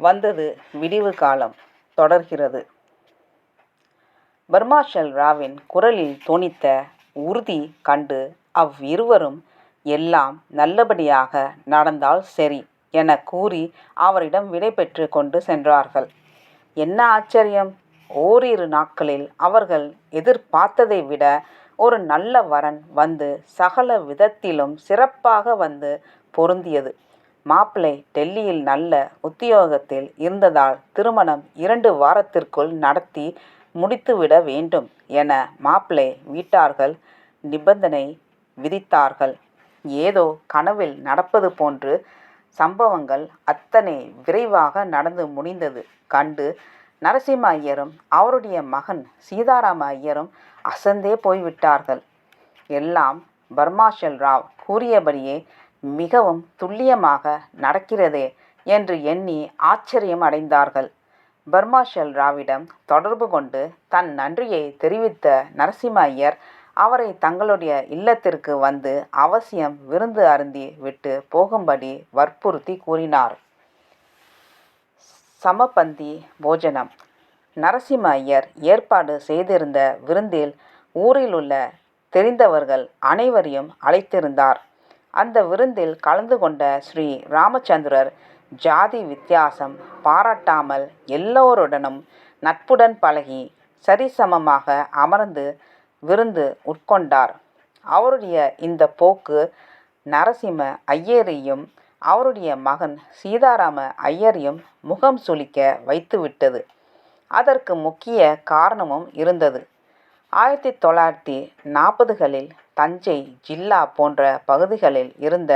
வந்தது விடிவு காலம் தொடர்கிறது. பர்மாஷல் ராவின் குரலில் தொனித்த உறுதி கண்டு அவ்விருவரும் எல்லாம் நல்லபடியாக நடந்தால் சரி என கூறி அவரிடம் விடைபெற்று கொண்டு சென்றார்கள். என்ன ஆச்சரியம்? ஓரிரு நாட்களில் அவர்கள் எதிர்பார்த்ததை விட ஒரு நல்ல வரன் வந்து சகல விதத்திலும் சிறப்பாக வந்து பொருந்தியது. மாப்பிள்ளை டெல்லியில் நல்ல உத்தியோகத்தில் இருந்ததால் திருமணம் இரண்டு வாரத்திற்குள் நடத்தி முடித்துவிட வேண்டும் என மாப்பிள்ளை வீட்டார்கள் நிபந்தனை விதித்தார்கள். ஏதோ கனவில் நடப்பது போன்று சம்பவங்கள் அத்தனை விரைவாக நடந்து முடிந்தது. கண்டு நரசிம்ம ஐயரும் அவருடைய மகன் சீதாராம ஐயரும் அசந்தே போய்விட்டார்கள். எல்லாம் பர்மாஷல் ராவ் கூறியபடியே மிகவும் துல்லியமாக நடக்கிறதே என்று எண்ணி ஆச்சரியம் அடைந்தார்கள். பர்மாஷல் ராவிடம் தொடர்பு கொண்டு தன் நன்றியை தெரிவித்த நரசிம்ம ஐயர் அவரை தங்களுடைய இல்லத்திற்கு வந்து அவசியம் விருந்து அருந்தி விட்டு போகும்படி வற்புறுத்தி கூறினார். சமபந்தி போஜனம். நரசிம்ம ஐயர் ஏற்பாடு செய்திருந்த விருந்தில் ஊரில் உள்ள தெரிந்தவர்கள் அனைவரையும் அழைத்திருந்தார். அந்த விருந்தில் கலந்து கொண்ட ஸ்ரீ ராமச்சந்திரர் ஜாதி வித்தியாசம் பாராட்டாமல் எல்லோருடனும் நட்புடன் பழகி சரிசமமாக அமர்ந்து விருந்து உட்கொண்டார். அவருடைய இந்த போக்கு நரசிம்ம ஐயரையும் அவருடைய மகன் சீதாராம ஐயரையும் முகம் சுளிக்க வைத்துவிட்டது. அதற்கு முக்கிய காரணமும் இருந்தது. ஆயிரத்தி தொள்ளாயிரத்தி நாற்பதுகளில் தஞ்சை ஜில்லா போன்ற பகுதிகளில் இருந்த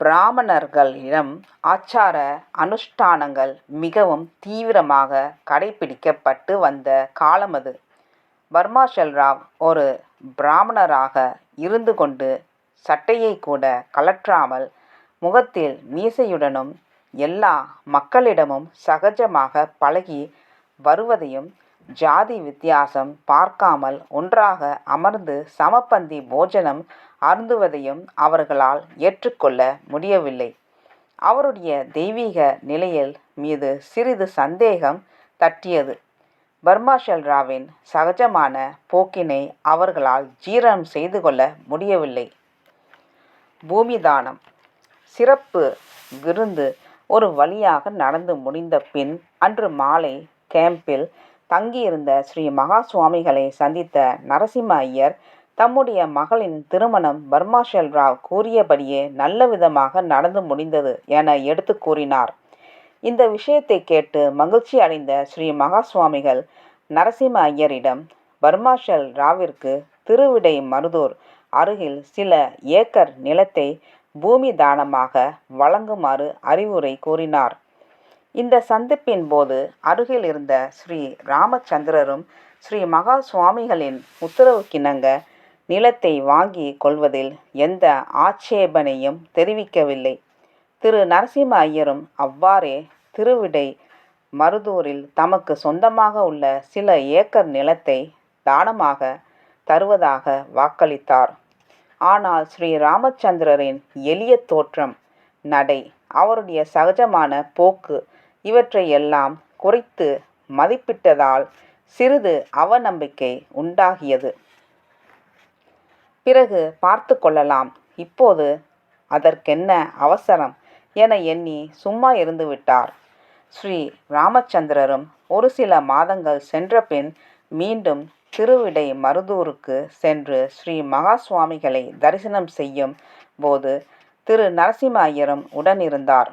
பிராமணர்களிடம் ஆச்சார அனுஷ்டானங்கள் மிகவும் தீவிரமாக கடைபிடிக்கப்பட்டு வந்த காலம் அது. பர்மாஷல் ராவ் ஒரு பிராமணராக இருந்து கொண்டு சட்டையை கூட கழற்றாமல் முகத்தில் மீசையுடனும் எல்லா மக்களிடமும் சகஜமாக பழகி வருவதையும் ஜாதி வித்தியாசம் பார்க்காமல் ஒன்றாக அமர்ந்து சமபந்தி போஜனம் அருந்துவதையும் அவர்களால் ஏற்றுக்கொள்ள முடியவில்லை. அவருடைய தெய்வீக நிலையில் மீது சிறிது சந்தேகம் தட்டியது. பர்மாஷல் ராவின் சகஜமான போக்கினை அவர்களால் ஜீரணம் செய்து கொள்ள முடியவில்லை. பூமிதானம். சிறப்பு விருந்து ஒரு வழியாக நடந்து முடிந்த பின் அன்று மாலை கேம்பில் தங்கியிருந்த ஸ்ரீ மகா சுவாமிகளை சந்தித்த நரசிம்ம ஐயர் தம்முடைய மகளின் திருமணம் பர்மாஷல் ராவ் கூறியபடியே நல்ல விதமாக நடந்து முடிந்தது என எடுத்து கூறினார். இந்த விஷயத்தை கேட்டு மகிழ்ச்சி அடைந்த ஸ்ரீ மகா சுவாமிகள் நரசிம்ம ஐயரிடம் பர்மாஷல் ராவிற்கு திருவிடை மருதூர் அருகில் சில ஏக்கர் நிலத்தை பூமி தானமாக வழங்குமாறு அறிவுரை கூறினார். இந்த சந்திப்பின் போது அருகில் இருந்த ஸ்ரீ ராமச்சந்திரரும் ஸ்ரீ மகா சுவாமிகளின் உத்தரவுக்கிணங்க நிலத்தை வாங்கி கொள்வதில் எந்த ஆட்சேபனையும் தெரிவிக்கவில்லை. திரு நரசிம்ம ஐயரும் அவ்வாறே திருவிடை மருதூரில் தமக்கு சொந்தமாக உள்ள சில ஏக்கர் நிலத்தை தானமாக தருவதாக வாக்களித்தார். ஆனால் ஸ்ரீ ராமச்சந்திரரின் எளிய தோற்றம் நடை அவருடைய சகஜமான போக்கு இவற்றையெல்லாம் குறைத்து மதிப்பிட்டதால் சிறிது அவநம்பிக்கை உண்டாகியது. பிறகு பார்த்து கொள்ளலாம் இப்போது அதற்கென்ன அவசரம் என எண்ணி சும்மா இருந்துவிட்டார். ஸ்ரீ ராமச்சந்திரரும் ஒரு சில மாதங்கள் சென்றபின் மீண்டும் திருவிடை மருதூருக்கு சென்று ஸ்ரீ மகா சுவாமிகளை தரிசனம் செய்யும் போது திரு நரசிம்ம ஐயரும் உடனிருந்தார்.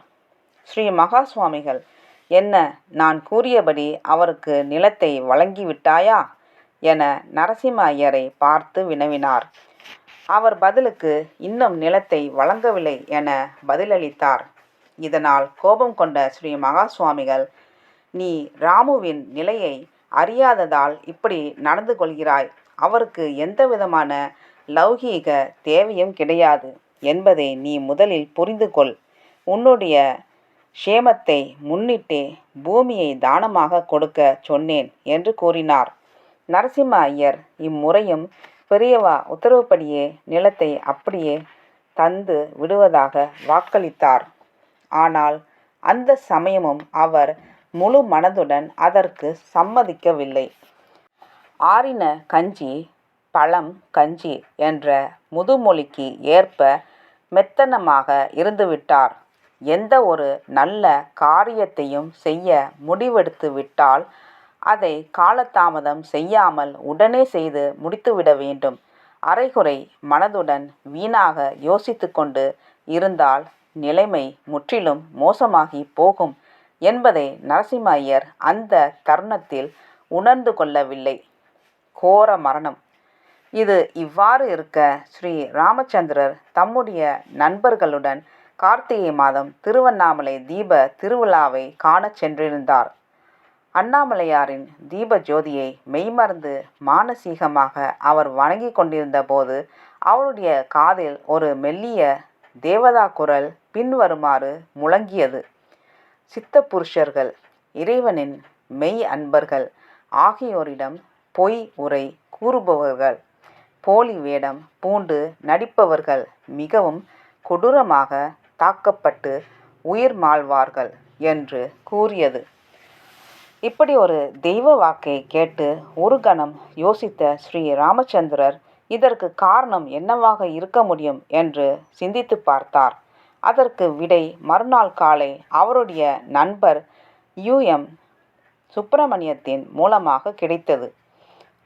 ஸ்ரீ மகா சுவாமிகள் என்ன நான் கூறியபடி அவருக்கு நிலத்தை வழங்கிவிட்டாயா? என நரசிம்ம ஐயரை பார்த்து வினவினார். அவர் பதிலுக்கு இன்னும் நிலத்தை வழங்கவில்லை என பதிலளித்தார். இதனால் கோபம் கொண்ட ஸ்ரீ மகா சுவாமிகள் நீ ராமுவின் நிலையை அறியாததால் இப்படி நடந்து கொள்கிறாய். அவருக்கு எந்த விதமான லௌகீக தேவையும் கிடையாது என்பதை நீ முதலில் புரிந்து கொள். உன்னுடைய க்ஷேமத்தை முன்னிட்டே பூமியை தானமாக கொடுக்க சொன்னேன் என்று கூறினார். நரசிம்ம ஐயர் இம்முறையும் பெரியவா உத்தரவுப்படியே நிலத்தை அப்படியே தந்து விடுவதாக வாக்களித்தார். ஆனால் அந்த சமயமும் அவர் முழு மனதுடன் அதற்கு சம்மதிக்கவில்லை. ஆறின கஞ்சி பழம் கஞ்சி என்ற முதுமொழிக்கு ஏற்ப மெத்தனமாக இருந்துவிட்டார். எந்த ஒரு நல்ல காரியத்தையும் செய்ய முடிவெடுத்து விட்டால் அதை காலதாமதம் செய்யாமல் உடனே செய்து முடித்துவிட வேண்டும். அரைகுறை மனதுடன் வீணாக யோசித்து கொண்டு இருந்தால் நிலைமை முற்றிலும் மோசமாகி போகும் என்பதை நரசிம்ம ஐயர் அந்த தருணத்தில் உணர்ந்து கொள்ளவில்லை. கோர மரணம். இது இவ்வாறு இருக்க ஸ்ரீ ராமச்சந்திரர் தம்முடைய நண்பர்களுடன் கார்த்திகை மாதம் திருவண்ணாமலை தீப திருவிழாவை காணச் சென்றிருந்தார். அண்ணாமலையாரின் தீப ஜோதியை மெய்மறந்து மானசீகமாக அவர் வணங்கி கொண்டிருந்த போது அவருடைய காதில் ஒரு மெல்லிய தேவதா குரல் பின்வருமாறு முழங்கியது. சித்த புருஷர்கள் இறைவனின் மெய் அன்பர்கள் ஆகியோரிடம் பொய் உரை கூறுபவர்கள் போலி வேடம் பூண்டு நடிப்பவர்கள் மிகவும் கொடூரமாக தாக்கப்பட்டு உயிர் மாழ்வார்கள் என்று கூறியது. இப்படி ஒரு தெய்வ வாக்கை கேட்டு ஒரு கணம் யோசித்த ஸ்ரீ ராமச்சந்திரர் இதற்கு காரணம் என்னவாக இருக்க முடியும்? என்று சிந்தித்து பார்த்தார். அதற்கு விடை மறுநாள் காலை அவருடைய நண்பர் யுஎம் சுப்பிரமணியத்தின் மூலமாக கிடைத்தது.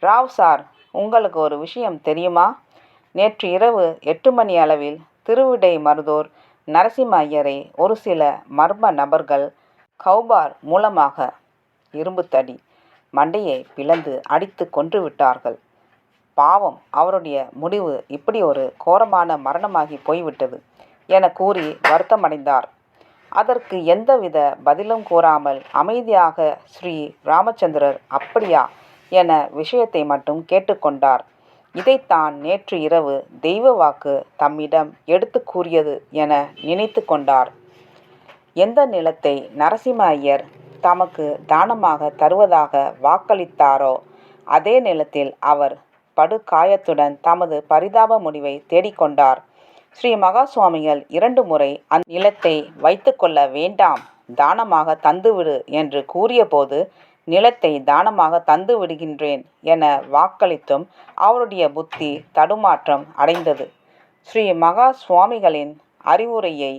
ராவ் சார் உங்களுக்கு ஒரு விஷயம் தெரியுமா? நேற்று இரவு எட்டு மணி அளவில் திருவிடை மருதூர் நரசிம்ம ஐயரை ஒரு சில மர்ம நபர்கள் கௌபார் மூலமாக இரும்புத்தடி மண்டையை பிளந்து அடித்து கொன்று விட்டார்கள். பாவம் அவருடைய முடிவு இப்படி ஒரு கோரமான மரணமாகி போய்விட்டது என கூறி வருத்தமடைந்தார். அதற்கு எந்தவித பதிலும் கூறாமல் அமைதியாக ஸ்ரீ ராமச்சந்திரர் அப்படியா என விஷயத்தை மட்டும் கேட்டுக்கொண்டார். இதைத்தான் நேற்று இரவு தெய்வ வாக்கு தம்மிடம் எடுத்து கூறியது என நினைத்து கொண்டார். எந்த நிலத்தை நரசிம்ம ஐயர் தமக்கு தானமாக தருவதாக வாக்களித்தாரோ அதே நிலத்தில் அவர் படுகாயத்துடன் தமது பரிதாப முடிவை தேடிக்கொண்டார் ஸ்ரீ மகா சுவாமிகள் இரண்டு முறை அந்த நிலத்தை வைத்து கொள்ள வேண்டாம் தானமாக தந்துவிடு என்று கூறியபோது நிலத்தை தானமாக தந்து விடுகின்றேன் என வாக்களித்தும் அவருடைய புத்தி தடுமாற்றம் அடைந்தது. ஸ்ரீ மகா சுவாமிகளின் அறிவுரையை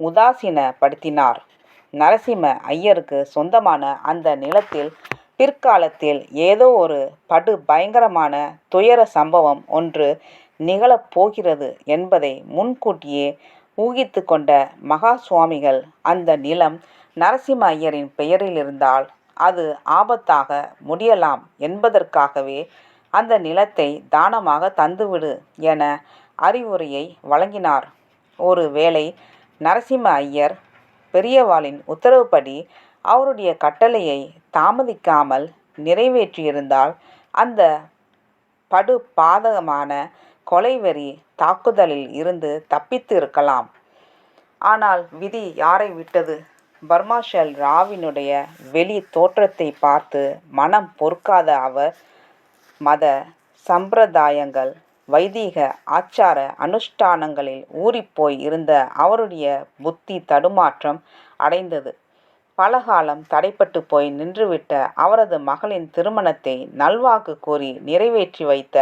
உதாசீனப்படுத்தினார். நரசிம்ம ஐயருக்கு சொந்தமான அந்த நிலத்தில் பிற்காலத்தில் ஏதோ ஒரு படு பயங்கரமான துயர சம்பவம் ஒன்று நிகழப் போகிறது என்பதை முன்கூட்டியே ஊகித்து கொண்ட மகா சுவாமிகள் அந்த நிலம் நரசிம்ம ஐயரின் பெயரில் இருந்தால் அது ஆபத்தாக முடியலாம் என்பதற்காகவே அந்த நிலத்தை தானமாக தந்துவிடு என அறிவுரையை வழங்கினார். ஒரு வேளை நரசிம்ம ஐயர் பெரியவாளின் உத்தரவுப்படி அவருடைய கட்டளையை தாமதிக்காமல் நிறைவேற்றியிருந்தால் அந்த படு பாதகமான கொலைவெறி தாக்குதலில் இருந்து தப்பித்து இருக்கலாம் ஆனால் விதி யாரை விட்டது? பர்மாஷல் ராவினுடைய வெளி தோற்றத்தை பார்த்து மனம் பொறுக்காத அவர் மத சம்பிரதாயங்கள் வைதீக ஆச்சார அனுஷ்டானங்களில் ஊறிப்போய் இருந்த அவருடைய புத்தி தடுமாற்றம் அடைந்தது. பலகாலம் தடைப்பட்டு போய் நின்றுவிட்ட அவரது மகளின் திருமணத்தை நல்வாக்கு கூறி நிறைவேற்றி வைத்த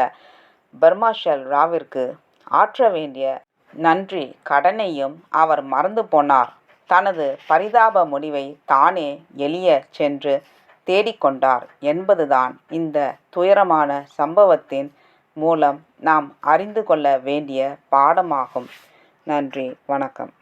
பர்மாஷல் ராவிற்கு ஆற்ற வேண்டிய நன்றி கடனையும் அவர் மறந்து போனார். தனது பரிதாப முடிவை தானே எளிய சென்று தேடிக்கொண்டார் என்பதுதான் இந்த துயரமான சம்பவத்தின் மூலம் நாம் அறிந்து கொள்ள வேண்டிய பாடமாகும். நன்றி வணக்கம்.